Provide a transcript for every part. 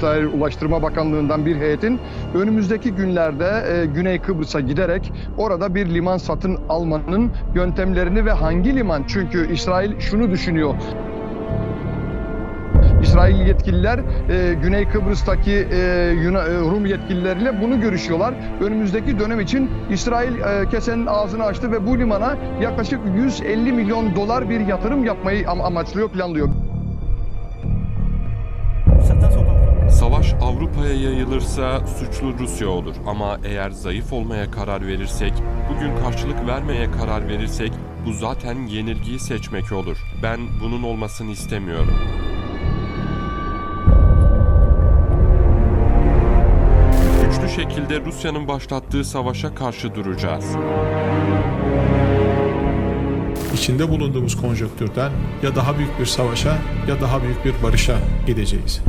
İsrail Ulaştırma Bakanlığı'ndan bir heyetin önümüzdeki günlerde e, Güney Kıbrıs'a giderek orada bir liman satın almanın yöntemlerini ve hangi liman? Çünkü İsrail şunu düşünüyor. İsrail yetkililer e, Güney Kıbrıs'taki e, Yuna- e, Rum yetkilileriyle bunu görüşüyorlar. Önümüzdeki dönem için İsrail e, kesenin ağzını açtı ve bu limana yaklaşık 150 milyon dolar bir yatırım yapmayı am- amaçlıyor, planlıyor. Avrupa'ya yayılırsa suçlu Rusya olur ama eğer zayıf olmaya karar verirsek, bugün karşılık vermeye karar verirsek bu zaten yenilgiyi seçmek olur. Ben bunun olmasını istemiyorum. Güçlü şekilde Rusya'nın başlattığı savaşa karşı duracağız. içinde bulunduğumuz konjonktürden ya daha büyük bir savaşa ya daha büyük bir barışa gideceğiz.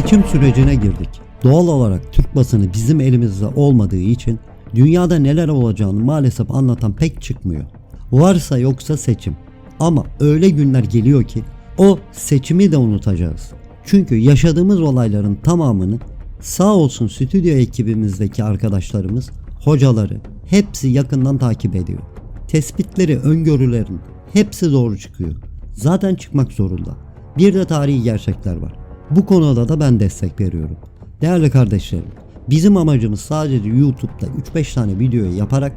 Seçim sürecine girdik. Doğal olarak Türk basını bizim elimizde olmadığı için dünyada neler olacağını maalesef anlatan pek çıkmıyor. Varsa yoksa seçim. Ama öyle günler geliyor ki o seçimi de unutacağız. Çünkü yaşadığımız olayların tamamını sağ olsun stüdyo ekibimizdeki arkadaşlarımız, hocaları hepsi yakından takip ediyor. Tespitleri, öngörülerin hepsi doğru çıkıyor. Zaten çıkmak zorunda. Bir de tarihi gerçekler var. Bu konuda da ben destek veriyorum. Değerli kardeşlerim, bizim amacımız sadece YouTube'da 3-5 tane videoyu yaparak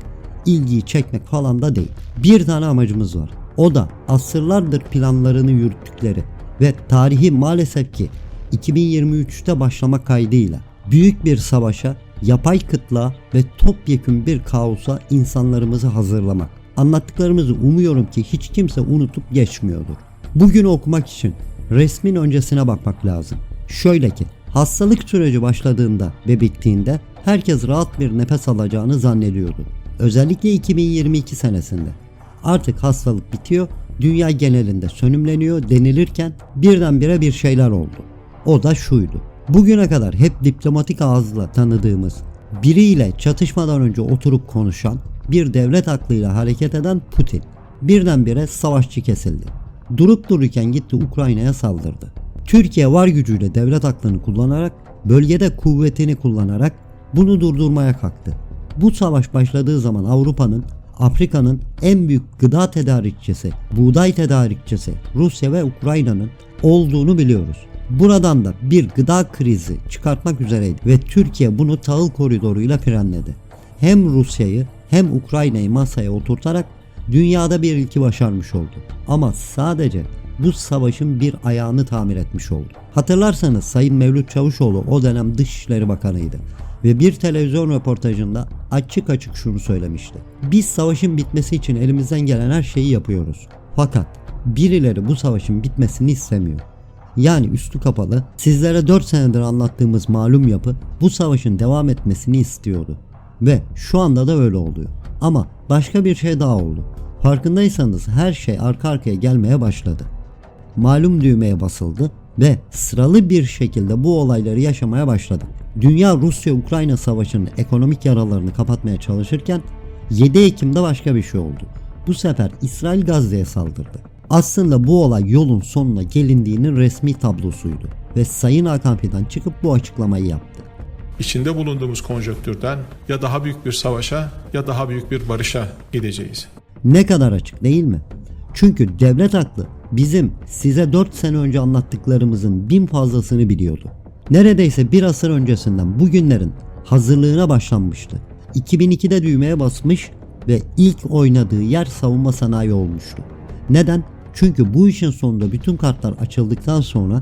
ilgiyi çekmek falan da değil. Bir tane amacımız var. O da asırlardır planlarını yürüttükleri ve tarihi maalesef ki 2023'te başlamak kaydıyla büyük bir savaşa, yapay kıtlığa ve topyekün bir kaosa insanlarımızı hazırlamak. Anlattıklarımızı umuyorum ki hiç kimse unutup geçmiyordur. Bugün okumak için resmin öncesine bakmak lazım. Şöyle ki hastalık süreci başladığında ve bittiğinde herkes rahat bir nefes alacağını zannediyordu. Özellikle 2022 senesinde. Artık hastalık bitiyor, dünya genelinde sönümleniyor denilirken birdenbire bir şeyler oldu. O da şuydu. Bugüne kadar hep diplomatik ağızla tanıdığımız, biriyle çatışmadan önce oturup konuşan, bir devlet aklıyla hareket eden Putin. Birdenbire savaşçı kesildi. Durup dururken gitti Ukrayna'ya saldırdı. Türkiye var gücüyle devlet aklını kullanarak, bölgede kuvvetini kullanarak bunu durdurmaya kalktı. Bu savaş başladığı zaman Avrupa'nın, Afrika'nın en büyük gıda tedarikçisi, buğday tedarikçisi Rusya ve Ukrayna'nın olduğunu biliyoruz. Buradan da bir gıda krizi çıkartmak üzereydi ve Türkiye bunu tahıl koridoruyla frenledi. Hem Rusya'yı hem Ukrayna'yı masaya oturtarak dünyada bir ilki başarmış oldu. Ama sadece bu savaşın bir ayağını tamir etmiş oldu. Hatırlarsanız Sayın Mevlüt Çavuşoğlu o dönem Dışişleri Bakanıydı ve bir televizyon röportajında açık açık şunu söylemişti. Biz savaşın bitmesi için elimizden gelen her şeyi yapıyoruz. Fakat birileri bu savaşın bitmesini istemiyor. Yani üstü kapalı sizlere 4 senedir anlattığımız malum yapı bu savaşın devam etmesini istiyordu. Ve şu anda da öyle oluyor. Ama başka bir şey daha oldu. Farkındaysanız her şey arka arkaya gelmeye başladı. Malum düğmeye basıldı ve sıralı bir şekilde bu olayları yaşamaya başladık. Dünya Rusya-Ukrayna savaşının ekonomik yaralarını kapatmaya çalışırken 7 Ekim'de başka bir şey oldu. Bu sefer İsrail Gazze'ye saldırdı. Aslında bu olay yolun sonuna gelindiğinin resmi tablosuydu ve Sayın Hakan Fidan çıkıp bu açıklamayı yaptı. İçinde bulunduğumuz konjonktürden ya daha büyük bir savaşa ya daha büyük bir barışa gideceğiz. Ne kadar açık değil mi? Çünkü devlet aklı bizim size 4 sene önce anlattıklarımızın bin fazlasını biliyordu. Neredeyse bir asır öncesinden bugünlerin hazırlığına başlanmıştı. 2002'de düğmeye basmış ve ilk oynadığı yer savunma sanayi olmuştu. Neden? Çünkü bu işin sonunda bütün kartlar açıldıktan sonra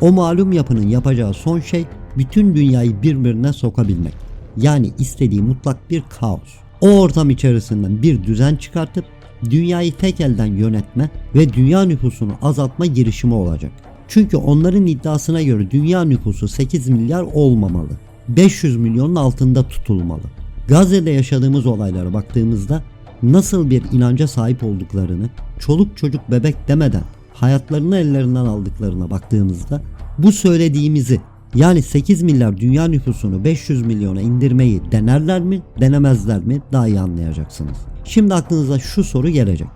o malum yapının yapacağı son şey bütün dünyayı birbirine sokabilmek. Yani istediği mutlak bir kaos. O ortam içerisinden bir düzen çıkartıp dünyayı tek elden yönetme ve dünya nüfusunu azaltma girişimi olacak. Çünkü onların iddiasına göre dünya nüfusu 8 milyar olmamalı. 500 milyonun altında tutulmalı. Gazze'de yaşadığımız olaylara baktığımızda nasıl bir inanca sahip olduklarını, çoluk çocuk bebek demeden hayatlarını ellerinden aldıklarına baktığımızda bu söylediğimizi Yani 8 milyar dünya nüfusunu 500 milyona indirmeyi denerler mi, denemezler mi daha iyi anlayacaksınız. Şimdi aklınıza şu soru gelecek.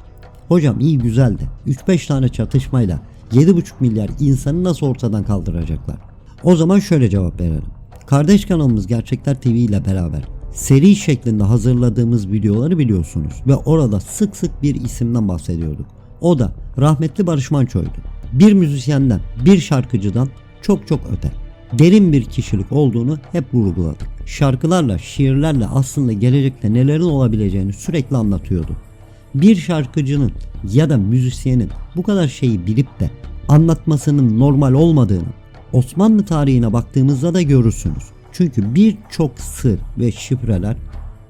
Hocam iyi güzel de 3-5 tane çatışmayla 7,5 milyar insanı nasıl ortadan kaldıracaklar? O zaman şöyle cevap verelim. Kardeş kanalımız Gerçekler TV ile beraber seri şeklinde hazırladığımız videoları biliyorsunuz ve orada sık sık bir isimden bahsediyorduk. O da rahmetli Barış Manço'ydu. Bir müzisyenden, bir şarkıcıdan çok çok öte. Derin bir kişilik olduğunu hep vurguladık. Şarkılarla, şiirlerle aslında gelecekte nelerin olabileceğini sürekli anlatıyordu. Bir şarkıcının ya da müzisyenin bu kadar şeyi bilip de anlatmasının normal olmadığını Osmanlı tarihine baktığımızda da görürsünüz. Çünkü birçok sır ve şifreler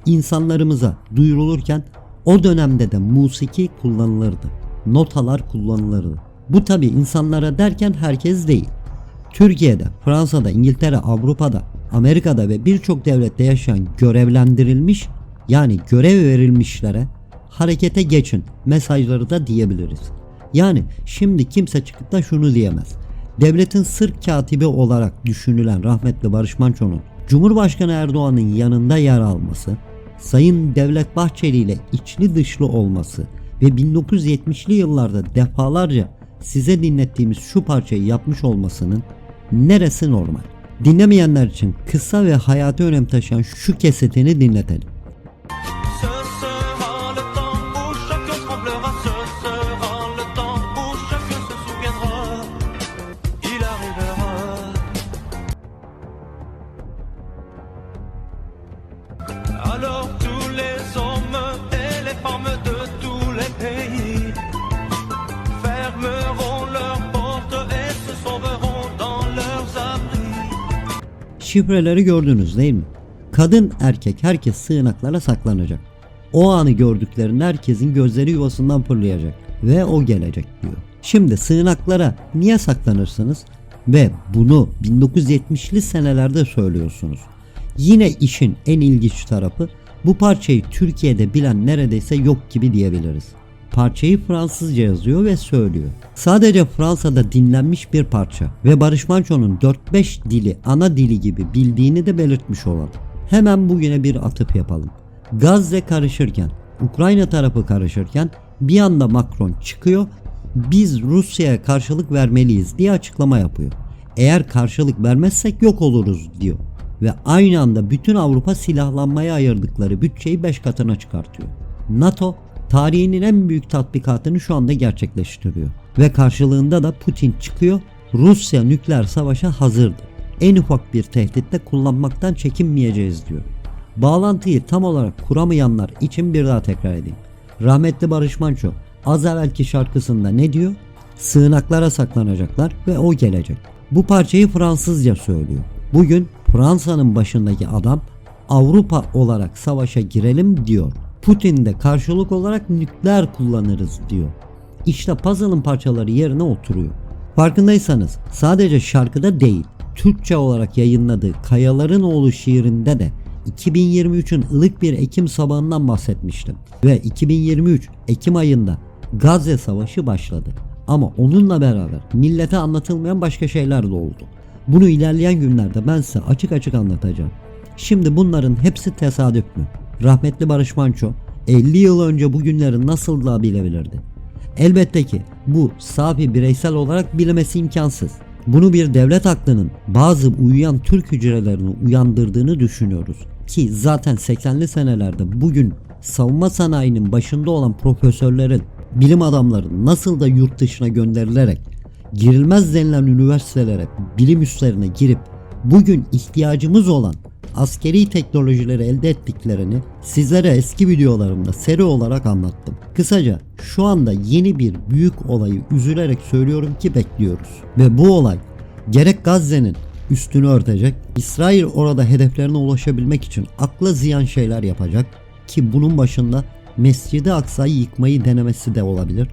insanlarımıza duyurulurken o dönemde de musiki kullanılırdı. Notalar kullanılırdı. Bu tabi insanlara derken herkes değil. Türkiye'de, Fransa'da, İngiltere, Avrupa'da, Amerika'da ve birçok devlette yaşayan görevlendirilmiş yani görev verilmişlere harekete geçin mesajları da diyebiliriz. Yani şimdi kimse çıkıp da şunu diyemez. Devletin sır katibi olarak düşünülen rahmetli Barış Manço'nun Cumhurbaşkanı Erdoğan'ın yanında yer alması, Sayın Devlet Bahçeli ile içli dışlı olması ve 1970'li yıllarda defalarca size dinlettiğimiz şu parçayı yapmış olmasının neresi normal? Dinlemeyenler için kısa ve hayati önem taşıyan şu kesetini dinletelim. Şifreleri gördünüz değil mi? Kadın erkek herkes sığınaklara saklanacak. O anı gördüklerinde herkesin gözleri yuvasından fırlayacak ve o gelecek diyor. Şimdi sığınaklara niye saklanırsınız? Ve bunu 1970'li senelerde söylüyorsunuz. Yine işin en ilginç tarafı bu parçayı Türkiye'de bilen neredeyse yok gibi diyebiliriz. Parçayı Fransızca yazıyor ve söylüyor. Sadece Fransa'da dinlenmiş bir parça ve Barış Manço'nun 4-5 dili ana dili gibi bildiğini de belirtmiş olalım. Hemen bugüne bir atıp yapalım. Gazze karışırken, Ukrayna tarafı karışırken bir anda Macron çıkıyor biz Rusya'ya karşılık vermeliyiz diye açıklama yapıyor. Eğer karşılık vermezsek yok oluruz diyor. Ve aynı anda bütün Avrupa silahlanmaya ayırdıkları bütçeyi 5 katına çıkartıyor. NATO tarihinin en büyük tatbikatını şu anda gerçekleştiriyor. Ve karşılığında da Putin çıkıyor Rusya nükleer savaşa hazırdır. En ufak bir tehditte kullanmaktan çekinmeyeceğiz diyor. Bağlantıyı tam olarak kuramayanlar için bir daha tekrar edeyim. Rahmetli Barış Manço az evvelki şarkısında ne diyor? Sığınaklara saklanacaklar ve o gelecek. Bu parçayı Fransızca söylüyor. Bugün Fransa'nın başındaki adam Avrupa olarak savaşa girelim diyor. Putin de karşılık olarak nükleer kullanırız diyor. İşte puzzle'ın parçaları yerine oturuyor. Farkındaysanız sadece şarkıda değil, Türkçe olarak yayınladığı Kayaların Oğlu şiirinde de 2023'ün ılık bir Ekim sabahından bahsetmiştim. Ve 2023 Ekim ayında Gazze Savaşı başladı. Ama onunla beraber millete anlatılmayan başka şeyler de oldu. Bunu ilerleyen günlerde ben size açık açık anlatacağım. Şimdi bunların hepsi tesadüf mü? Rahmetli Barış Manço 50 yıl önce bu günleri nasıl da bilebilirdi? Elbette ki bu safi bireysel olarak bilemesi imkansız. Bunu bir devlet aklının bazı uyuyan Türk hücrelerini uyandırdığını düşünüyoruz. Ki zaten 80'li senelerde bugün savunma sanayinin başında olan profesörlerin, bilim adamların nasıl da yurt dışına gönderilerek girilmez denilen üniversitelere, bilim üslerine girip bugün ihtiyacımız olan askeri teknolojileri elde ettiklerini sizlere eski videolarımda seri olarak anlattım. Kısaca şu anda yeni bir büyük olayı üzülerek söylüyorum ki bekliyoruz. Ve bu olay gerek Gazze'nin üstünü örtecek, İsrail orada hedeflerine ulaşabilmek için akla ziyan şeyler yapacak ki bunun başında Mescid-i Aksa'yı yıkmayı denemesi de olabilir.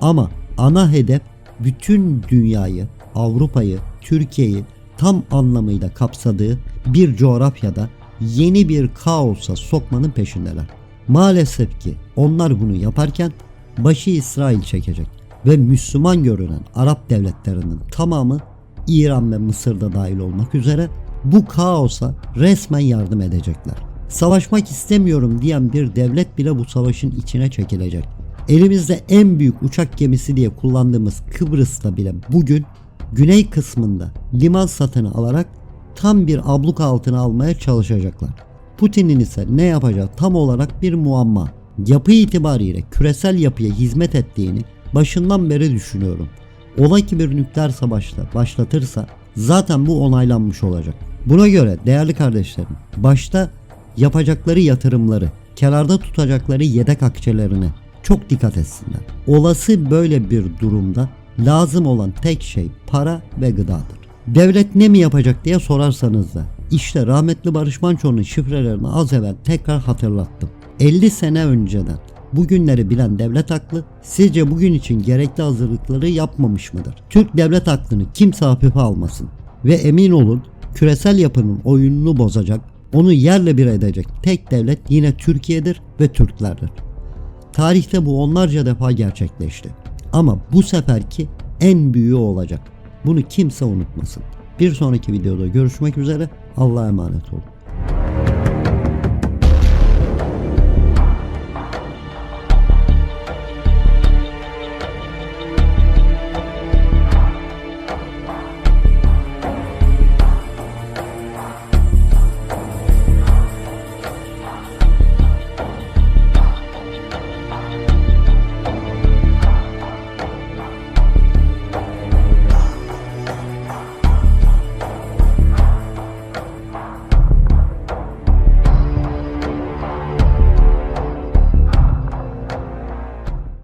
Ama ana hedef bütün dünyayı, Avrupa'yı, Türkiye'yi tam anlamıyla kapsadığı bir coğrafyada yeni bir kaosa sokmanın peşindeler. Maalesef ki onlar bunu yaparken başı İsrail çekecek ve Müslüman görünen Arap devletlerinin tamamı İran ve Mısır'da dahil olmak üzere bu kaosa resmen yardım edecekler. Savaşmak istemiyorum diyen bir devlet bile bu savaşın içine çekilecek. Elimizde en büyük uçak gemisi diye kullandığımız Kıbrıs'ta bile bugün güney kısmında liman satını alarak tam bir abluka altına almaya çalışacaklar. Putin'in ise ne yapacağı tam olarak bir muamma. Yapı itibariyle küresel yapıya hizmet ettiğini başından beri düşünüyorum. Ola ki bir nükleer savaşta başlatırsa zaten bu onaylanmış olacak. Buna göre değerli kardeşlerim başta yapacakları yatırımları, kenarda tutacakları yedek akçelerine çok dikkat etsinler. Olası böyle bir durumda lazım olan tek şey para ve gıdadır. Devlet ne mi yapacak diye sorarsanız da işte rahmetli Barış Manço'nun şifrelerini az evvel tekrar hatırlattım. 50 sene önceden bugünleri bilen devlet aklı sizce bugün için gerekli hazırlıkları yapmamış mıdır? Türk devlet aklını kimse hafife almasın ve emin olun küresel yapının oyununu bozacak, onu yerle bir edecek tek devlet yine Türkiye'dir ve Türklerdir. Tarihte bu onlarca defa gerçekleşti. Ama bu seferki en büyüğü olacak. Bunu kimse unutmasın. Bir sonraki videoda görüşmek üzere. Allah'a emanet olun.